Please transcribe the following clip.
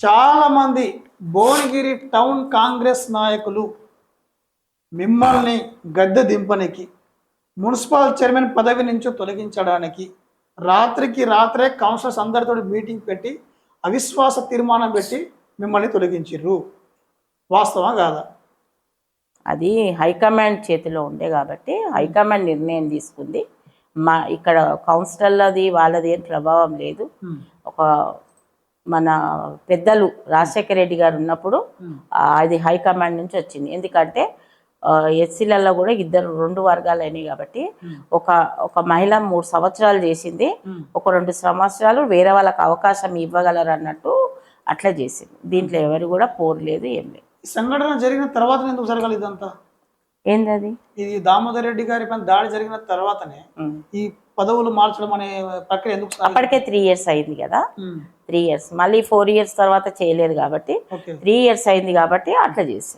చాలామంది భువనగిరి టౌన్ కాంగ్రెస్ నాయకులు మిమ్మల్ని గద్దె దింపనికి మున్సిపల్ చైర్మన్ పదవి నుంచి తొలగించడానికి రాత్రికి రాత్రే కౌన్సిలర్స్ అందరితో మీటింగ్ పెట్టి అవిశ్వాస తీర్మానం పెట్టి మిమ్మల్ని తొలగించిర్రు. వాస్తవం కాదా? అది హైకమాండ్ చేతిలో ఉండే కాబట్టి హైకమాండ్ నిర్ణయం తీసుకుంది. మా ఇక్కడ కౌన్సిలర్లది వాళ్ళది ఏం ప్రభావం లేదు. ఒక మన పెద్దలు రాజశేఖర రెడ్డి గారు ఉన్నప్పుడు అది హైకమాండ్ నుంచి వచ్చింది. ఎందుకంటే ఎస్సీలలో కూడా ఇద్దరు రెండు వర్గాలు అయినాయి కాబట్టి ఒక ఒక మహిళ మూడు సంవత్సరాలు చేసింది ఒక రెండు సంవత్సరాలు వేరే వాళ్ళకి అవకాశం ఇవ్వగలరు అన్నట్టు అట్లా చేసింది. దీంట్లో ఎవరు కూడా పోర్లేదు ఏం లేదు. సంఘటన జరిగిన తర్వాత ఎందుకు జరగాలి ఇదంతా? ఏంది అది ఇది దామోదర్ రెడ్డి గారి పైన దాడి జరిగిన తర్వాతనే. ఈ పదవులు మార్చడం అనే ప్రక్రియ ఎందుకు? అప్పటికే త్రీ ఇయర్స్ అయింది కదా. Three years. మళ్ళీ ఫోర్ ఇయర్స్ తర్వాత చేయలేదు కాబట్టి త్రీ ఇయర్స్ అయింది కాబట్టి అట్లా చేసి